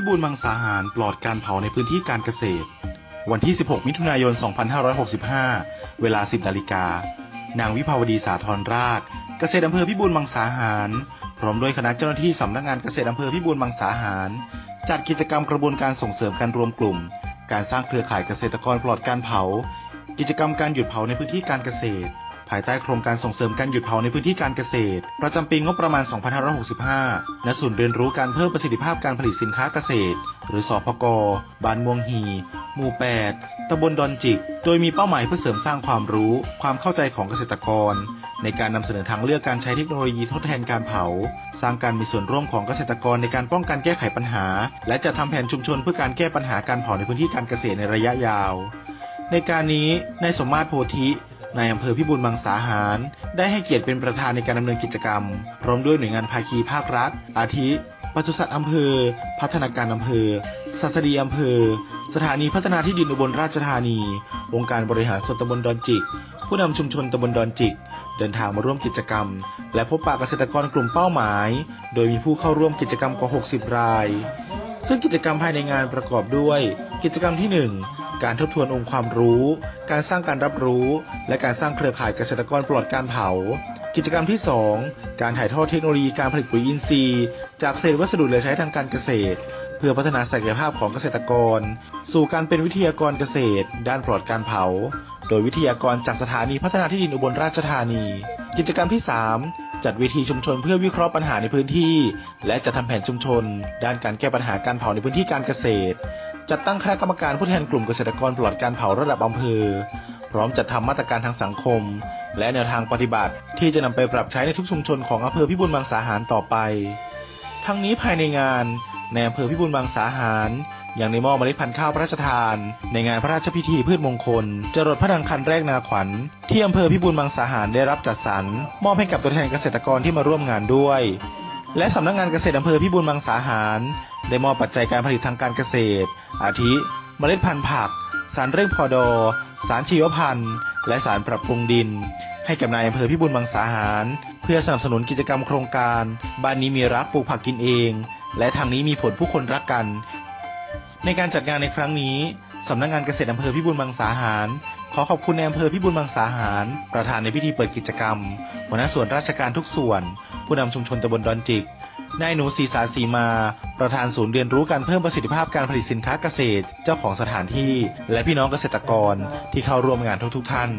พี่บูลมังสาหารปลอดการเผาในพื้นที่การเกษตร วันที่ 16 มิถุนายน 2565 เวลา 10 นาฬิกา นางวิภาวดีสาธรราช เกษตรอำเภอพิบูลมังสาหาร พร้อมด้วยคณะเจ้าหน้าที่สำนักงานเกษตรอำเภอพิบูลมังสาหาร จัดกิจกรรมกระบวนการส่งเสริมการรวมกลุ่ม การสร้างเครือข่ายเกษตรกรปลอดการเผา กิจกรรมการหยุดเผาในพื้นที่การเกษตร ภายใต้โครงการส่งเสริมการหยุดเผาในพื้นที่การเกษตร ประจำปีงบประมาณ 2565 ณ ศูนย์เรียนรู้การเพิ่มประสิทธิภาพการผลิตสินค้าเกษตร หรือสพกบ้านม่วงฮีหมู่ 8ตำบลดอนจิก โดยมีเป้าหมายเพื่อเสริมสร้างความรู้ ความเข้าใจของเกษตรกร ในการนำเสนอทางเลือกการใช้เทคโนโลยีทดแทนการเผา สร้างการมีส่วนร่วมของเกษตรกรในการป้องกันแก้ไขปัญหา และจัดทำแผนชุมชนเพื่อการแก้ปัญหาการเผาในพื้นที่การเกษตรในระยะยาว ในการนี้นายสมมาตรโพธิ นายอำเภอพิบูลมังสาหาร ได้ให้เกียรติเป็นประธานในการดำเนินกิจกรรม พร้อมด้วยหน่วยงานภาคีภาครัฐ อาทิปศุสัตว์อำเภอ พัฒนาการอำเภอสัสดีอำเภอ สถานีพัฒนาที่ดินอุบลราชธานี องค์การบริหารส่วนตำบลดอนจิก ผู้นำชุมชนตำบลดอนจิก เดินทางมาร่วมกิจกรรม และพบปะเกษตรกรกลุ่มเป้าหมาย โดยมีผู้เข้าร่วมกิจกรรมกว่า 60 ราย ซึ่งกิจกรรมภายในงานประกอบด้วย กิจกรรมที่ 1 การทบทวนองค์ความรู้ การสร้างการรับรู้ และการสร้างเครือข่ายเกษตรกรปลอดการเผา กิจกรรมที่ 2 การถ่ายทอดเทคโนโลยีการผลิตปุ๋ยอินทรีย์ จากเศษวัสดุเหลือใช้ทางการเกษตร เพื่อพัฒนาศักยภาพของเกษตรกร สู่การเป็นวิทยากรเกษตร ด้านปลอดการเผา โดยวิทยากรจากสถานีพัฒนาที่ดินอุบลราชธานี กิจกรรมที่ 3จัดเวทีชุมชนเพื่อวิเคราะห์ปัญหาในพื้นที่ และจัดทำแผนชุมชน ด้านการแก้ปัญหาการเผาในพื้นที่การเกษตร จัดตั้งคณะกรรมการผู้แทนกลุ่มเกษตรกรปลอดการเผาระดับอำเภอ พร้อมจัดทำมาตรการทางสังคม และแนวทางปฏิบัติ ที่จะนำไปปรับใช้ในทุกชุมชนของอำเภอพิบูลมังสาหารต่อไป ทั้งนี้ภายในงานในอำเภอพิบูลมังสาหารยังได้มอบเมล็ดพันธุ์ข้าวพระราชทาน ในงานพระราชพิธีพืชมงคล จรดพระดังคันแรกนาขวัญ ที่อำเภอพิบูลมังสาหารได้รับจัดสรร มอบให้กับตัวแทนเกษตรกรที่มาร่วมงานด้วย และสำนักงานเกษตรอำเภอพิบูลมังสาหาร ได้มอบปัจจัยการผลิตทางการเกษตร อาทิ เมล็ดพันธุ์ผัก สารเร่งพอดอ สารชีวพันธุ์ และสารปรับปรุงดิน ให้กับนายอำเภอพิบูลมังสาหาร เพื่อสนับสนุนกิจกรรมโครงการ บ้านนี้มีรักปลูกผักกินเอง และทางนี้มีผลผู้คนรักกัน ในการจัดงานในครั้งนี้สำนักงานเกษตรอำเภอพิบูลมังสาหาร ขอขอบคุณในอำเภอพิบูลมังสาหาร ประธานในพิธีเปิดกิจกรรมหัวหน้าส่วนราชการทุกส่วน ผู้นำชุมชนตำบลดอนจิกนายหนูศรีสาสีมา ประธานศูนย์เรียนรู้การเพิ่มประสิทธิภาพการผลิตสินค้าเกษตร เจ้าของสถานที่ และพี่น้องเกษตรกรที่เข้าร่วมงานทุกๆท่าน